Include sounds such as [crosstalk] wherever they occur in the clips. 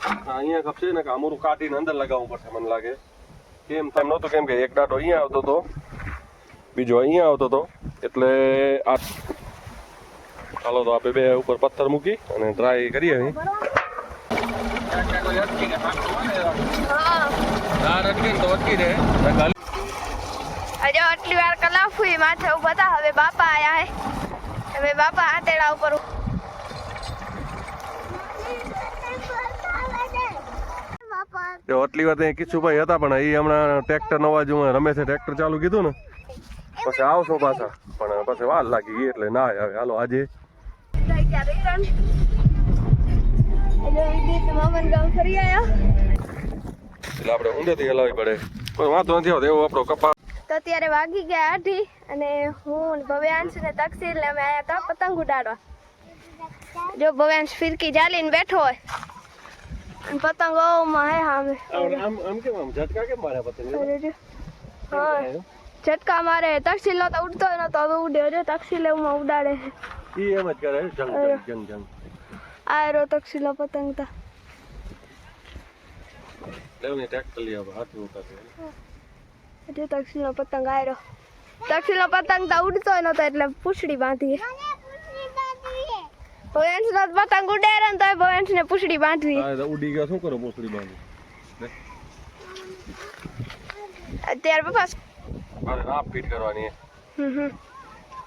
અહીંયા કપશે ને કે અમરું કાઢીને અંદર લગાવવું પડશે, મને લાગે. કેમ થાય નહોતું કેમ કે એક ડાટો અહીંયા આવતો હતો બીજો અહીંયા આવતો હતો એટલે આ ચાલો તો આપણે બે ઉપર પથ્થર મૂકી અને ટ્રાય કરીએ અહીં. હજો આટલી વાર કલાક માથે ઊભા હવે બાપા આયા હે. હવે બાપા આતેડા ઉપર જો, આટલી વાત એ કિશુભાઈ હતા, પણ એ હમણાં ટ્રેક્ટર નવા જ રમેશે ટ્રેક્ટર ચાલુ કીધું ને, પછી આવશો પાછા. પણ પછી વાર લાગી ગઈ એટલે ના આવે. હાલો, આજે એટલે એટલે આપણે ઊંધેથી હલાવી પડે. કોઈ વાંધો નથી આવતો, એવો આપણો કપા તો અત્યારે વાગી ગયા આઠી અને હું ભવ્યાંશ ને તકસીર ને અમે આયા હતા પતંગ ઉડાડવા. જો ભવ્યાંશ ફિરકી જાલીને બેઠો હોય. અને પતંગોમાં હે સામે આમ આમ કેમ આમ ઝટકા કેમ માર્યા પતંગ. હા ઝટકા મારે તકસીલ નતો ઉડતો નતો હવે ઉડે જો તકસીલ એમાં ઉડાડે છે ઈ એમ જ કરે જંગ જંગ જંગ આ રો તકસીલો પતંગ તા લેવની ટ્રેક્ટર લઈ આવો હાથ ઉતારે જો તકસીલો પતંગ આયરો તકસીલો પતંગ તો ઉડતો નતો એટલે પૂછડી બાંધી ભવ્યાંશ નો પતંગ ઉડેરો ને તો ભવ્યાંશ ને પૂછડી બાંધવી. હા ઉડી ગયો શું કરો પૂછડી બાંધી અત્યારે પપ્પા મારે રાપ ફીટ કરવાની હમ હમ.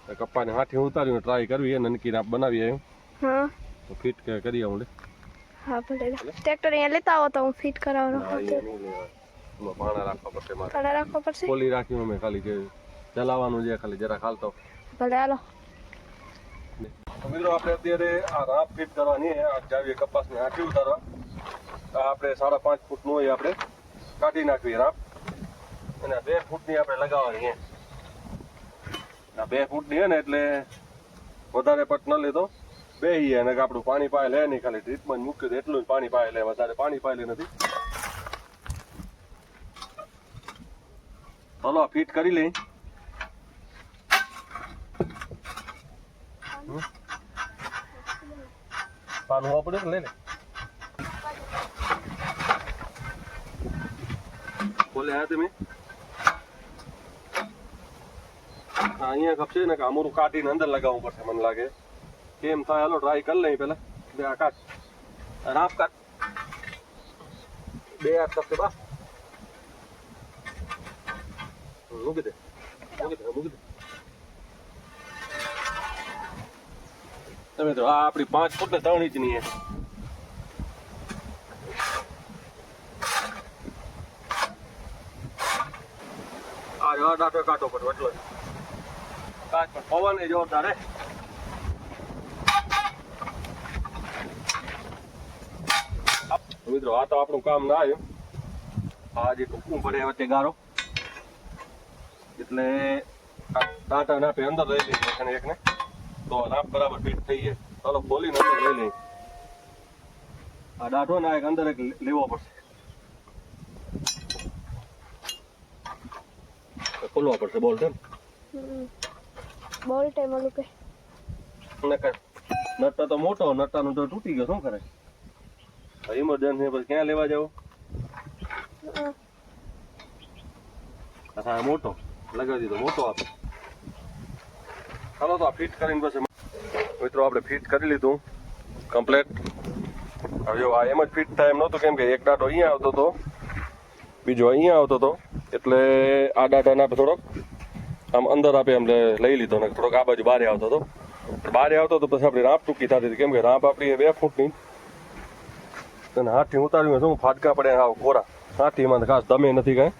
છે કપ્પાને હાથી ઉતારીને ટ્રાય કરવી એ નનકી રાપ બનાવી આવ્યું હા. તો ફીટ કરી આવું લે. હા ભલે. ટ્રેક્ટર અહીંયા લેતા આવો તો હું ફિટ કરાવવાનો. પાણા રાખવા પડશે મારે. પાણા રાખવા પડશે? ખોલી રાખ્યું અમે ખાલી કે ચલાવવાનું છે ખાલી જરા ખાલતો ભલે હાલો. મિત્રો, આપણે અત્યારે આ રાપ ફિટ કરવાની જાવીએ કપાસની હાથી ઉતારવા. આપણે સાડા પાંચ ફૂટનું હોય આપણે કાઢી નાખવી રાપ. અને બે ફૂટની આપણે લગાવવાની આ બે ફૂટની હે ને એટલે વધારે પટ ન લીધો. બે અને આપણું પાણી પાય લે નહીં ખાલી. ટ્રીટમેન્ટ મૂક્યું તો એટલું જ પાણી પાય લે. વધારે પાણી પાય લે નથી. ચલો ફિટ કરી લઈ. પાનું હોવા પડે ને લે લે બોલે અહીંયા ખપશે ને કે અમરું કાઢીને અંદર લગાવવું પડશે, મને લાગે. કેમ થાય? હાલો ટ્રાય કરી લઈ પેલા બે આ કાઢ. આ રાફ કાઢ. બે હાથ ખપશે બા. મૂકી દે. મૂકી દે મૂકી દે. તમે તો આ આપણી પાંચ ફૂટ ને ત્રણ ઇંચની આ જો ડાટો કાઢો પડો એટલો. કાચ જોરદાર હે? મિત્રો, આ તો આપણું કામ ના આવ્યું. આ જે ટૂંકું પડે વચ્ચે ગારો. એટલે ટાટા નાપે અંદર લઈ લઈએ, એકને એકને. તો નાપ બરાબર ફિટ થઈ જાય ચાલો ખોલીને અંદર લઈ લઈએ. આ દાઢો ના એક અંદર એક લેવો પડશે. ખોલવા પડશે બોલ છે બોલ્ટ એમ ઓલું કે. ને નટ્ટા તો મોટો નટ્ટાનું તો તૂટી ગયો શું કરે? ઇમરજન્સી પછી ક્યાં લેવા જાવ? મોટો. લગાવી દીધો મોટો આપે. ચાલો તો આ ફિટ કરીને પછી મિત્રો, આપણે ફિટ કરી લીધું. કમ્પ્લેટ હવે આ એમ જ ફિટ થાય એમ નહોતું, કેમ કે એક ડાટો અહીંયા આવતો હતો બીજો અહીંયા આવતો હતો એટલે આ ડાટાને આપણે થોડોક આમ અંદર આપે એમ લઈ લીધો ને થોડોક આ બાજુ બારે આવતો હતો બારે આવતો તો પછી આપણી રાપ ટૂંકી થતી હતી, કેમ કે રાપ આપણી બે ફૂટની. અને હાથી ઉતાર્યું શું, ફાટકા પડે હાવ કોરા. હાથથી તો ખાસ દમે નથી કાંઈ.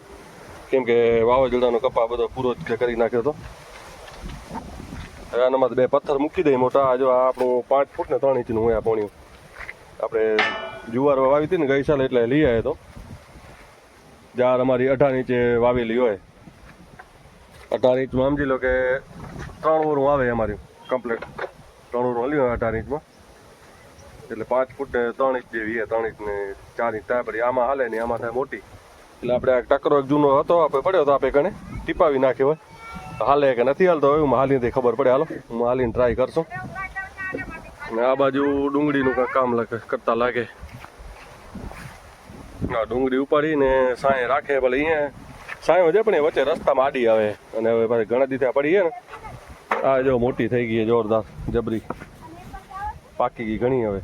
કેમ કે વાવાઝોડાનો કપા બધો પૂરો જ કરી નાખ્યો હતો. હવે આનામાં બે પથ્થર મૂકી દઈએ મોટા. જો આ આપણું પાંચ ફૂટ ને ત્રણ ઇંચનું હોય આ પોણિયું. આપણે જુવાર વાવી હતી ને ગઈ સાલ એટલે લઈ આવ્યો તો. જાર અમારી અઢાર ઇંચે વાવેલી હોય. અઢાર ઇંચમાં સમજી લો કે ત્રણ ઓરું આવે અમારી કમ્પ્લેટ ત્રણ ઓરું હલ્યું અઢાર ઇંચમાં. એટલે પાંચ ફૂટ ને ત્રણ ઇંચ જેવી છે, ત્રણ ઇંચ ને ચાર ઇંચ થાય. પડી આમાં હાલે ને આમાં થાય મોટી. એટલે આપણે આ ટકરો એક જૂનો હતો આપણે પડ્યો તો આપણે કણે ટીપાવી નાખ્યો હોય. હાલે કે નથી હાલતો હું હાલીને ખબર પડે. હાલો હું હાલીને ટ્રાય કરશું. અને આ બાજુ ડુંગળીનું કાંઈક કામ લાગે કરતા લાગે. આ ડુંગળી ઉપાડીને સાંય રાખે ભલે અહીંયા સાંયો છે પણ એ વચ્ચે રસ્તામાં આડી આવે. અને હવે પાછી ઘણા દીધા પડી ને આ જો મોટી થઈ ગઈ જોરદાર જબરી. પાકી ગઈ ઘણી હવે.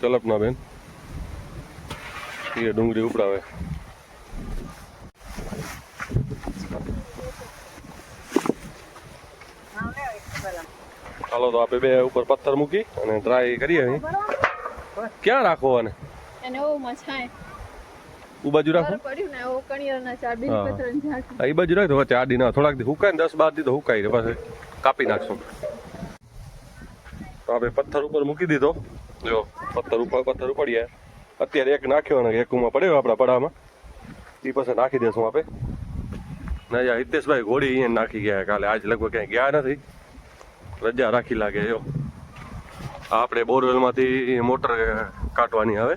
ચલપ ના બેન. એ ડુંગળી ઉપડાવે. ચાલો તો આપણે બે ઉપર પથ્થર મૂકી અને ટ્રાય કરીએ ક્યાં રાખો અને બાજુ રાખો. ચાર ઈ બાજુ રાખ તો આડી ના થોડાક દી હુકાય ને દસ બાર દી તો હુકાય પાછું કાપી નાખશું. તો આપણે પથ્થર ઉપર મૂકી દીધો. જો પથ્થર ઉપર પથ્થર ઉપડ્યા અત્યારે એક નાખ્યો ને એક ઉમાં પડ્યો આપણા પડામાં. એ પછી નાખી દેશું આપણે ના હિતેશભાઈ ઘોડી અહીંયા નાખી ગયા કાલે. આજ લગભગ ક્યાંય ગયા નથી. રજા રાખી લાગે, જો. આપણે બોરવેલમાંથી મોટર કાઢવાની હવે.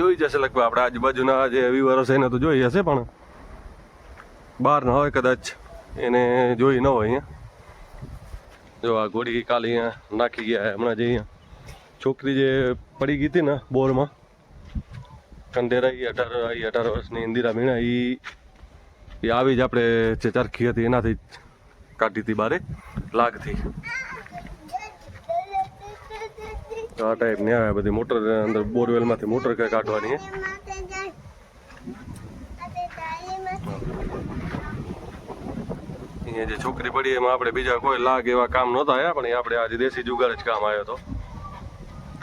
જોઈ જશે લગભગ આપણે આજુબાજુના જે વિવરો છે એને તો જોઈ હશે પણ બહાર ન હોય કદાચ. એને જોઈ ન હોય અહીંયા. જો આ ઘોડી કાલે અહીંયા નાખી ગયા હમણાં જે અહીંયા છોકરી જે પડી ગઈ હતી ને બોરમાં. કંડેરાઈ અઢાર એ અઢાર વર્ષની ઇન્દિરા મીણા એ એ આવી જ આપણે જે ચરખી હતી એનાથી કાઢી હતી બારે, લાગથી. આ ટાઈપ ટાઈપની આવે બધી મોટર અંદર બોરવેલમાંથી મોટર કાઢવાની અહીંયા જે છોકરી પડી એમાં આપણે બીજા કોઈ લાગ એવા કામ નહોતા આવ્યા પણ એ આપણે આજે દેશી જુગાર જ કામ આવ્યો હતો.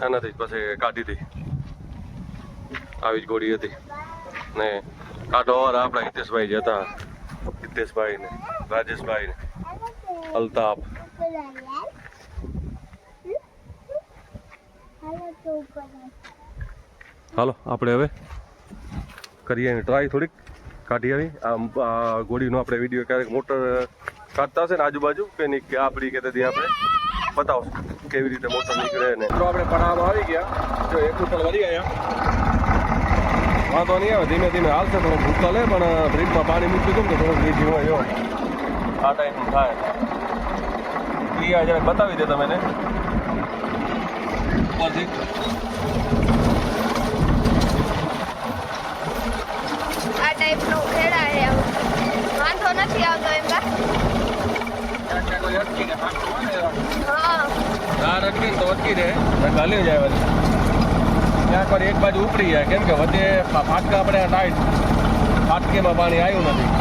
આનાથી પછી કાઢી હતી આવી જ ગોળી હતી. ને કાઢો વાળા આપણા હિતેશભાઈ જ હતા. હિતેશભાઈ ને રાજેશભાઈ ને અલ્તાફ. હાલો, આપણે હવે કરીએ ટ્રાય થોડીક. કાઢી આવી. આ ગોળીનો આપણે વીડિયો ક્યારેક મોટર કાઢતા હશે ને આજુબાજુ, કે નહીં કે આપણી કે તેથી આપણે બતાવશું. કેવી રીતે મોટર નીકળે ને? જો આપણે પડાવવામાં આવી ગયા. જો એક ઉતર વળી ગયા. વાંધો નહીં આવે ધીમે ધીમે હાલશે થોડો ભૂખ લે પણ બ્રિજમાં પાણી મૂકી દઉં તો થોડુંક બ્રિજ હોય જો આ ટાઈપનું થાય. ક્રિયા જરા બતાવી દે તમે ને. ઉપરથી આ ટાઈપનો ખેડા છે વાંધો નથી આવતો એમ કા? હા. કાર અટકી તો અટકી રહે ગાલી જાય વળી ત્યાં પર એક બાજુ ઉપડી જાય. કેમ કે વચ્ચે ફાટકા આપણે ટાઈટ ફાટકીમાં પાણી આવ્યું નથી.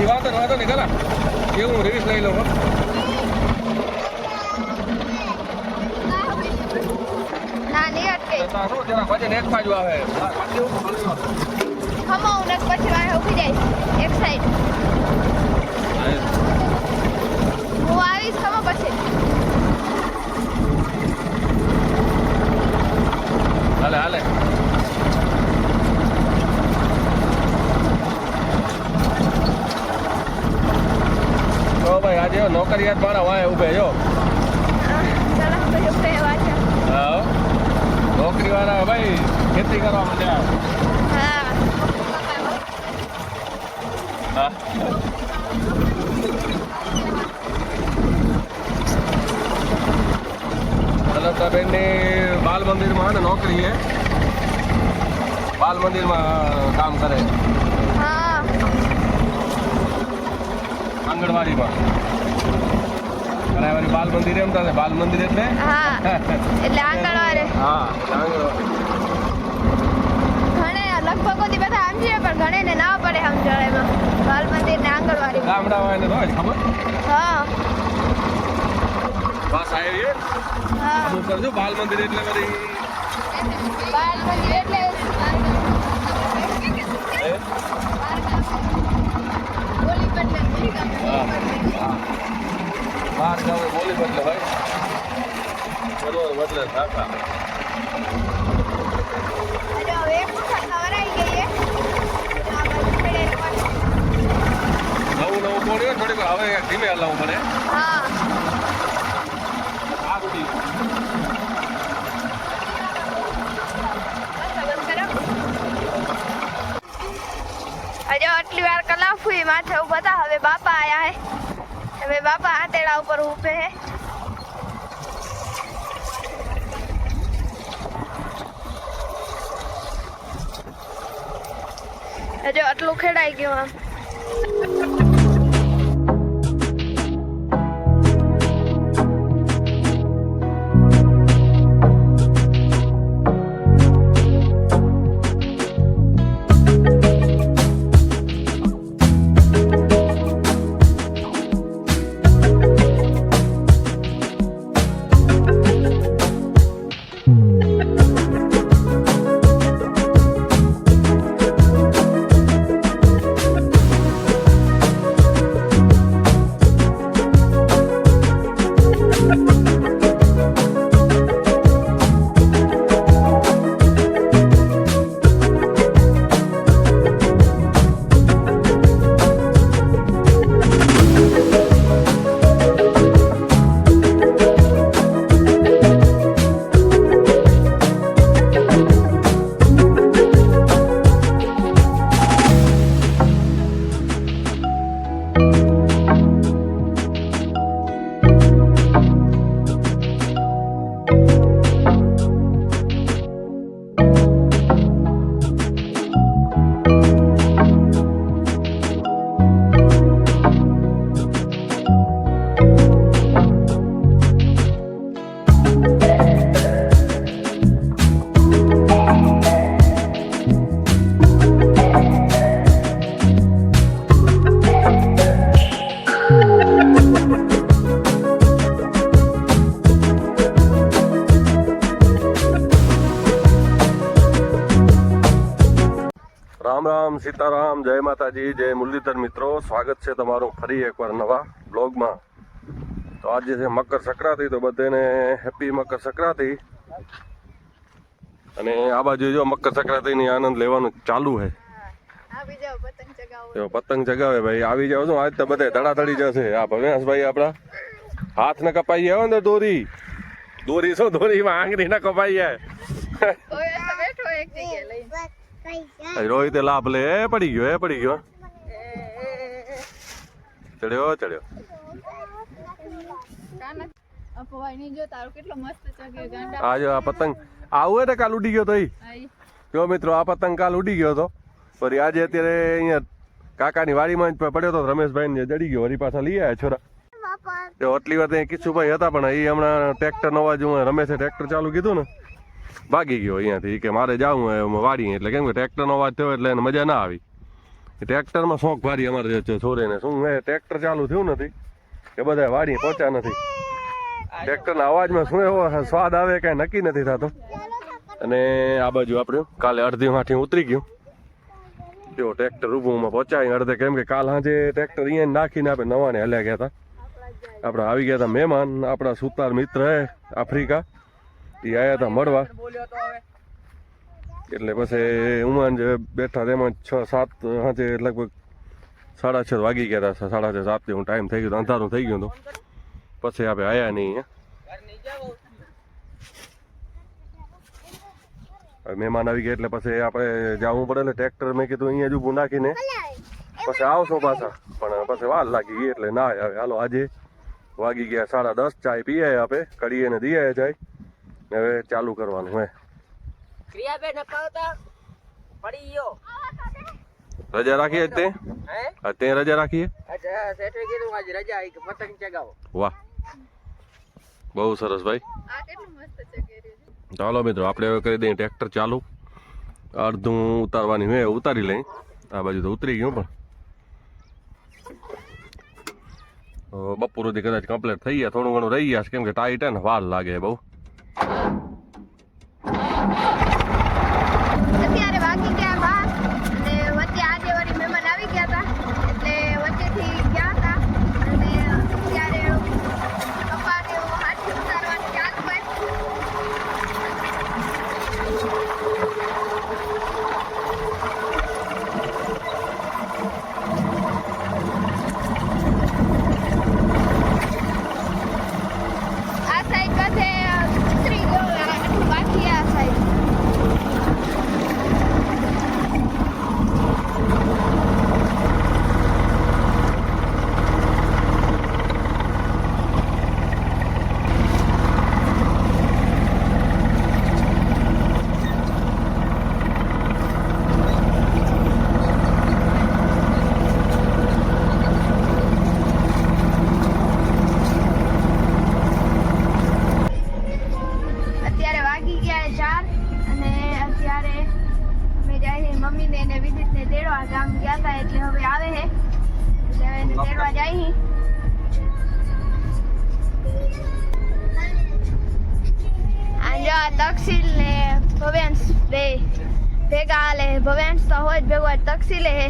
એ વાંધો વાંધો નહીં ખરા? એ હું રિલીઝ લઈ લઉં શું જરા વજન એક બાજુ આવે. પછી વાંહે ઊભી જાય એક સાઈડ હું આવીશ ખમો પછી. હાલે હાલે. તો ભાઈ આજે નોકરિયાત મારા વાય ઉભે જો. નોકરી વાળા ભાઈ ખેતી કરવા માંડ્યા હા હા લલિતાબેનની બાલ મંદિરમાં ને નોકરી છે બાલ મંદિરમાં કામ કરે. હા. આંગણવાડીમાં. અમારી બાલ મંદિર એમ થાય બાલ મંદિર એટલે? હા એટલે આંગણવાડી. હા ઘણે લગભગ બધી બધા સમજીએ પણ ઘણે ને ના પડે સમજણ એમાં. બાલ મંદિર ને આંગણવાડી. ગામડામાં એને હોય ખબર? હા. બસ આવી હા. અમુક કરજો બાલ મંદિર એટલે બધી બાલ મંદિર એટલે. બહાર બોલી બદલે ભાઈ બરોબર બદલે કાકા. નવું નવું બોલ્યો થોડીક હવે ધીમે હલાવું મને હા સારું થયું. બસ હવે બંધ કરો. આટલી વાર કલાફુઈ માથે ઊભા હતા હવે બાપા આયા હે. હવે બાપા આતેડા ઉપર ઊભે હે. હજુ આટલું ખેડાઈ ગયું આમ. માતાજી જય મુરલીધર મિત્રો. સ્વાગત છે તમારું ફરી એકવાર નવા બ્લોગમાં. તો આજે છે મકર સંક્રાંતિ તો બધાને હેપી મકર સંક્રાંતિ. અને આ બાજુ જો મકર સંક્રાંતિની આનંદ લેવાનું ચાલુ છે. જો પતંગ ચગાવે ભાઈ આવી જાવ છો? આજ તો બધે ધડાધડી જશે. આ ભવ્યાસભાઈ આપડા હાથ ને કપાઈ ગયા ને દોરી. દોરી શું? દોરીમાં આંગળી ના કપાઈ જાય. રોહિતે લાભ લે. પડી ગયો, એ પડી ગયો. ચડ્યો ચડ્યો. જો ગાંડા આ પતંગ આવું ને કાલ ઉડી ગયો તો જો મિત્રો, આ પતંગ કાલ ઉડી ગયો તો. ફરી આજે અત્યારે અહીંયા કાકાની વાડીમાં જ પડ્યો તો રમેશભાઈ ને જડી ગયો, વળી પાછા લઈ આવ્યા છોરા. આટલી વાર ત્યાં કિશુભાઈ હતા, પણ એ હમણાં ટ્રેક્ટર નવા જ રમેશે ટ્રેક્ટર ચાલુ કીધું ને. ભાગી ગયો અહીંયાથી કે મારે જવું વાડીએ એટલે કેમ કે ટ્રેક્ટરનો અવાજ થયો એટલે એને મજા ના આવી. ટ્રેક્ટરમાં શોખ ભારી અમારે છે શું હે, ટ્રેક્ટર ચાલુ થયું નથી? કે બધા વાડી પહોંચ્યા નથી? ટ્રેક્ટરના અવાજમાં શું એવો સ્વાદ આવે કાંઈ નક્કી નથી થતો? અને આ બાજુ આપણે કાલે અડધી માઠી ઉતરી ગયું. જો ટ્રેક્ટર ઊભું પહોંચાય અડધે કેમ કે કાલ સાંજે ટ્રેક્ટર અહીંયા નાખીને આપણે નવાને હલ્યા ગયા હતા. આપણે આવી ગયા હતા મહેમાન, આપણા સુતાર મિત્ર હે, આફ્રિકા. એ આવ્યા હતા મળવા. એટલે પછી ઉમાન જે બેઠા તેમાં છ સાત સાંજે લગભગ સાડા છ વાગી ગયા હતા સાડા છ સાત હું ટાઈમ થઈ ગયો અંધારું થઈ ગયું હતું પછી આપણે આવ્યા નહીં મહેમાન આવી ગયા એટલે પછી આપણે જવું પડે એટલે ટ્રેક્ટર મેં કીધું અહીંયા જ ઊભું નાખીને પછી આવશો પાછા. પણ પછી વાર લાગી ગઈ એટલે ના આવે. હાલો આજે વાગી ગયા સાડા દસ ચાય પીએ આપે કડીએ ને દઈએ જાય. હવે ચાલુ કરવાનું હે. ક્રિયાબેન અપાવતા? પડી ગયો. રજા રાખીએ જ તે? હે? તે રજા રાખીએ? અચ્છા શેઠે કીધું આજે રજા આવી કે પતંગ ચગાવો. વાહ. બહુ સરસ ભાઈ. આ કેટલું મસ્ત ચગે રહ્યું ચાલો મિત્રો આપણે હવે કરી દઈએ ટ્રેક્ટર ચાલુ. અડધું ઉતારવાની હોય ઉતારી લઈ. આ બાજુ તો ઉતરી ગયું પણ. બપોર સુધી કદાચ કમ્પ્લીટ થઈ ગયા થોડું ઘણું રહી ગયા છે કેમ કે ટાઈટ હે ને વાર લાગે બહુ. Oh, oh. તકસીલ ને ભવ્યાંશ બે ભેગા હાલે ભવ્યાંશ તો હોય ભેગો તકસીલે હે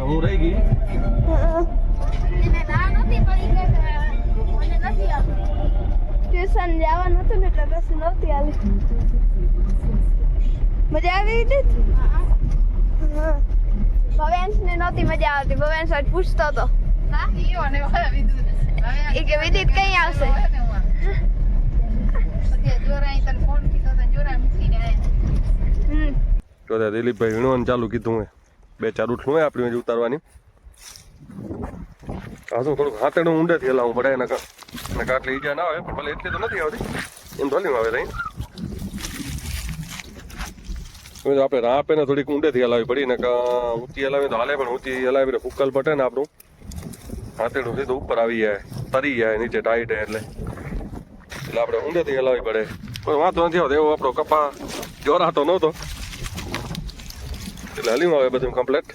હું રહી ગઈ? ના નહોતી પડી મને નથી આવતી. ટ્યુશન જવાનું હતું ને એટલે પછી નહોતી આવી. મજા આવી વિદિત હા. ને નહોતી મજા આવતી. ભવ્યાંશ આજ પૂછતો હતો એ કે વિદિત કઈ આવશે? તો દિલીપભાઈ વીણવાનું ચાલુ કીધું હે બે ચાર ઉઠલું હોય આપણી ઉતારવાની. આ શું થોડુંક હાથેડું ઊંડેથી હલાવવું પડે, એના એને કાટલી ઈજા ના આવે, પણ ભલે એટલી તો નથી આવતી. એમ ભલે આવે રહી તો આપણે રાપે ને થોડીક ઊંડેથી હલાવી પડી ને ઊંચી હલાવી તો હાલે, પણ ઊંચી હલાવીને ફૂકલ પટે ને આપણું. હાથેડું સીધું ઉપર આવી જાય, તરી જાય, નીચે ટાઈટ હે એટલે. એટલે આપણે ઊંડેથી હલાવી પડે. કોઈ વાંધો નથી આવતો, એવો આપણો કપા, જોરાતો નહોતો. એટલે હલીમાં આવે બધું કમ્પ્લેટ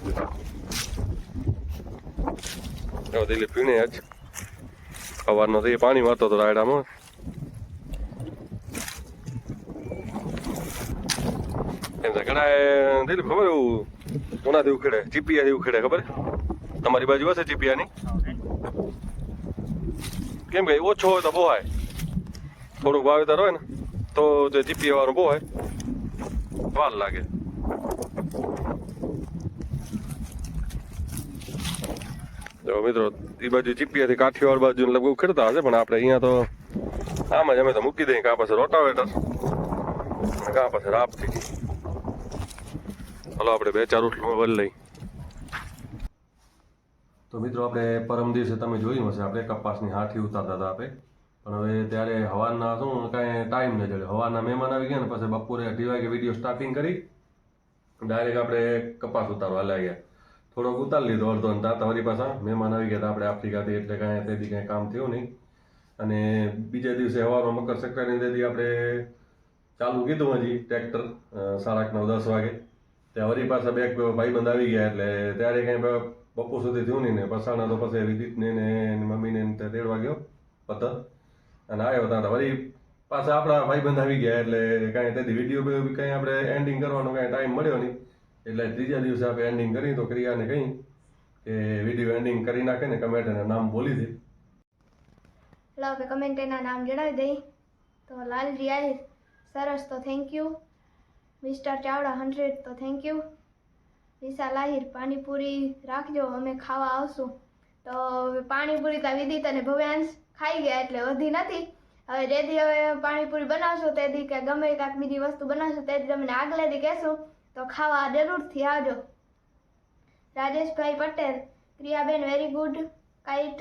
એવો દિલીપ પીણે આજ સવારનો તો એ પાણી વાતો હતો રાયડામાં એમ ઘણા દિલીપ ખબર એવું કોનાથી ઉખેડે ચીપિયાથી ઉખેડે ખબર તમારી બાજુ હશે ચીપિયાની કેમ કે ઓછો હોય તો બોહાય થોડુંક વાવેતર હોય ને તો જે ચીપિયા વાળું બોહાય વાર લાગે જો મિત્રો એ બાજુ ચીપિયાથી કાઠિયાવાડ બાજુ લગભગ ઉખેડતા હશે, પણ આપણે અહીંયા તો આમ જ અમે તો મૂકી દઈએ, કાં પાસે રોટાવેટર. કાં પાસે રાપથી. ચાલો આપણે બે ચાર ઉઠલું બદલ લઈ તો મિત્રો, આપણે પરમ દિવસે તમે જોયું હશે, આપણે કપાસની હાથી ઉતારતા હતા આપણે. પણ હવે ત્યારે હવાના શું, કાંઈ ટાઈમ ન જડ્યો હવાના મહેમાન આવી ગયા ને, પછી બપોરે અઢી વાગે વીડિયો સ્ટાર્ટિંગ કરી. ડાયરેક્ટ આપણે કપાસ ઉતારવા લાગ્યા. થોડોક ઉતારી લીધો, અડધો અને ત્યાં તમારી પાસે મહેમાન આવી ગયા આપણે આફ્રિકાથી એટલે કાંઈ તેથી કાંઈ કામ થયું નહીં. અને બીજા દિવસે સવારમાં મકર સંક્રાંતિ તેથી આપણે ચાલુ કીધું હજી ટ્રેક્ટર સાડા નવ, દસ વાગે. ત્યાં વળી પાસે બે ભાઈબંધ આવી ગયા એટલે ત્યારે કાંઈ બપોર સુધી થયું નહીં ને. પસાણા તો પછી વિદિતને ને મમ્મીને ત્યાં તેડવા ગયો પતર અને આવ્યો ત્યાં વળી પાછા આપણા ભાઈબંધ આવી ગયા એટલે કાંઈ તેથી વીડિયો કાંઈ આપણે એન્ડિંગ કરવાનો કાંઈ ટાઈમ મળ્યો નહીં. એટલે ત્રીજા દિવસે આપણે એન્ડિંગ કરી તો ક્રિયાને કહી કે વીડિયો એન્ડિંગ કરી નાખે ને કમેન્ટ એના નામ બોલી દે. એટલે આપણે કમેન્ટ એના નામ જણાવી દઈ. તો લાલજી આહિર સરસ, તો thank you mister Chavda hundred તો થેન્ક યુ વિશાલ આહિર પાણીપુરી રાખજો, અમે ખાવા આવશું. તો પાણીપુરી ત્યાં વિદિત અને ભવ્યાંશ ખાઈ ગયા એટલે વધી નથી. હવે જે દી હવે પાણીપુરી બનાવશું તે દી કે ગમે કાંઈક બીજી વસ્તુ બનાવશું, તેથી તમને આગલેથી કહેશું. તો ખાવા જરૂરથી આવજો. Rajeshbhai Patel Kriyaben very good kite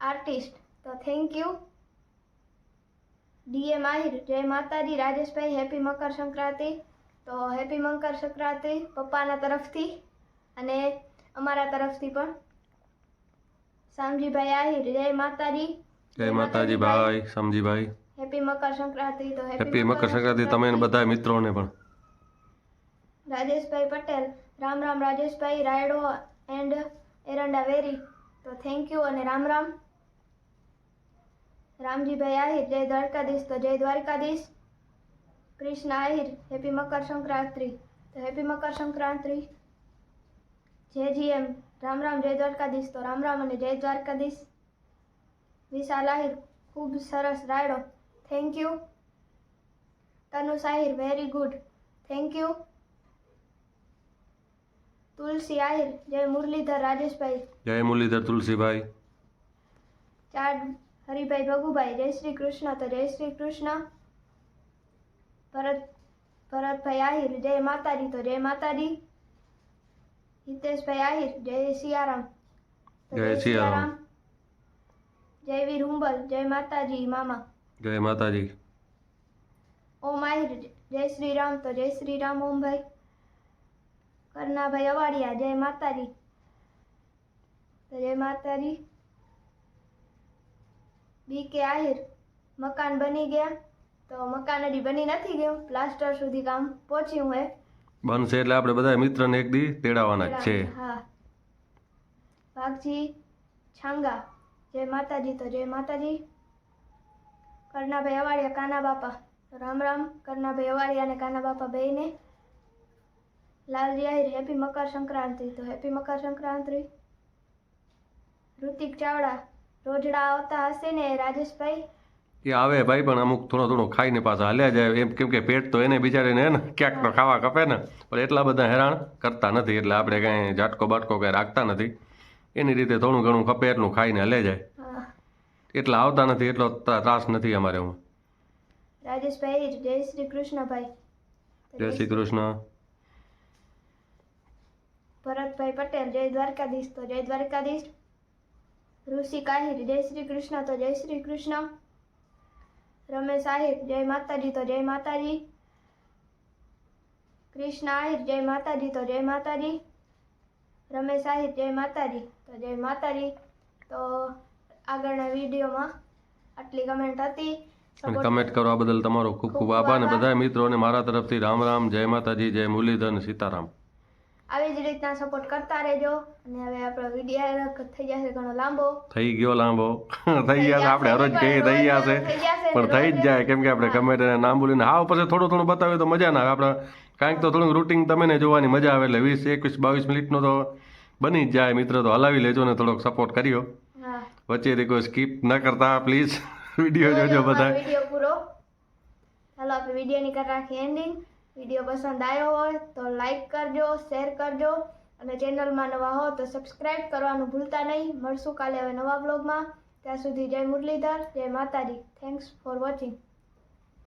artist તો થેન્ક યુ ડીએ માહિર જય માતાજી. રાજેશભાઈ હેપી મકર સંક્રાંતિ. તો હેપી મકર સંક્રાંતિ પપ્પાના તરફથી અને અમારા તરફથી પણ. સામજીભાઈ આહિર જય માતાજી. જય માતાજી ભાઈ સમજીભાઈ. હેપી મકર સંક્રાંતિ તો હેપી મકર સંક્રાંતિ તમે બધા મિત્રોને પણ. રાજેશભાઈ પટેલ, રામ રામ રાજેશભાઈ, રાયડો એન્ડ એરંડા વેરી. તો થેન્ક યુ અને રામ રામ. રામજીભાઈ આહિર, જય દ્વારકાધીશ. તો જય દ્વારકાધીશ. કૃષ્ણ આહિર, હેપી મકર સંક્રાંતિ. તો હેપી મકર સંક્રાંતિ. જી એમ રામ રામ, જય દ્વારકાધીશ. તો રામ રામ અને જય દ્વારકાધીશ. વિશાલ આહિર, ખૂબ સરસ રાયડો. Thank you Tanu Ahir very good thank you Tulsi Ahir જય મુરલીધર રાજેશભાઈ જય મુરલીધર તુલસીભાઈ ચાડ હરિભાઈ ભગુભાઈ જય શ્રી કૃષ્ણ તો જય શ્રી કૃષ્ણ ભરત ભરતભાઈ આહિર જય માતાજી તો જય માતાજી હિતેશભાઈ આહિર જય સિયારામ તો જય સિયારામ. જય વીર હુંબલ જય માતાજી મામા જય માતાજી ઓમ આહિર જય શ્રી રામ તો જય શ્રી રામ ઓમ ભાઈ કરનાભાઈ અવાડિયા જય માતાજી જય માતાજી બી કે આહિર મકાન બની ગયા. તો મકાન હજી બની નથી ગયું. પ્લાસ્ટર સુધી કામ પહોંચ્યું હે બનશે એટલે આપણે બધા મિત્રને એક દી તેડાવવાના જ છે. હા. ભાગજી છાંગા. જય માતાજી તો જય માતાજી. કરનાભાઈ અવાડિયા કાના બાપા. રામ રામ. કરનાભાઈ અવાડિયા અને કાના બાપા બેયને. લાલજી આહિર હેપી મકર સંક્રાંતિ. તો હેપી મકર સંક્રાંતિ? ઋતિક ચાવડા રોજડા આવતા હશે ને રાજેશભાઈ? એ આવે ભાઈ પણ અમુક થોડો થોડો ખાઈને પાછા હાલ્યા જાય. એમ કેમ કે પેટ તો એને બિચારીને ને ક્યાંક તો ખાવા કપે ને. પણ એટલા બધા હેરાન કરતા નથી. એટલે આપણે કાંઈ ઝાટકો બાટકો કાંઈ રાખતા નથી. એની રીતે થોડું ઘણું ખપે એટલું ખાઈને હાલે જાય. એટલા આવતા નથી એટલો ત્રાસ નથી અમારે હું રાજેશભાઈ જય શ્રી કૃષ્ણભાઈ જય શ્રી કૃષ્ણ. ભરતભાઈ પટેલ જય દ્વારકાધીશ. તો જય દ્વારકાધીશ. ઋષિ કાહિર જય શ્રી કૃષ્ણ. તો જય શ્રી કૃષ્ણ. રમેશ આહિર જય માતાજી. તો જય માતાજી. કૃષ્ણ આહિર જય માતાજી. તો જય માતાજી. રમેશ આહિર જય માતાજી. તો જય માતાજી. તો આગળના વિડીયોમાં આટલી કમેન્ટ હતી. અને Support કમેન્ટ કરવા બદલ તમારો ખૂબ ખૂબ આભાર અને બધા મિત્રોને મારા તરફથી રામ રામ જય માતાજી જય મુરલીધર સીતારામ. આવી જ રીતના સપોર્ટ કરતા રહેજો. અને હવે આપણો વીડિયો થઈ જશે ઘણો લાંબો. થઈ ગયો લાંબો. [laughs] થઈ ગયા આપણે હરોજ કહીએ થઈ ગયા છે. પણ થઈ જ જાય કેમ કે આપણે ગમે તેને નામ બોલીને હા પછી થોડું થોડું બતાવ્યું તો મજા ના આવે. આપણે કાંઈક તો થોડુંક રૂટિંગ તમે જોવાની મજા આવે એટલે વીસ એકવીસ બાવીસ મિનિટનો તો બની જ જાય. મિત્ર તો હલાવી લેજો ને થોડોક સપોર્ટ કર્યો. વચ્ચે કોઈ સ્કીપ ન કરતા પ્લીઝ વીડિયો [laughs] જોજો બધા. વીડિયો પૂરો. ચાલો આપણે વિડીયોની કરી રાખીએ એન્ડિંગ વીડિયો પસંદ આવ્યો હોય તો લાઈક કરજો, શેર કરજો અને ચેનલમાં નવા હો તો સબસ્ક્રાઈબ કરવાનું ભૂલતા નહીં. મળશું કાલે હવે નવા બ્લોગમાં ત્યાં સુધી જય મુરલીધર, જય માતાજી. Thanks for watching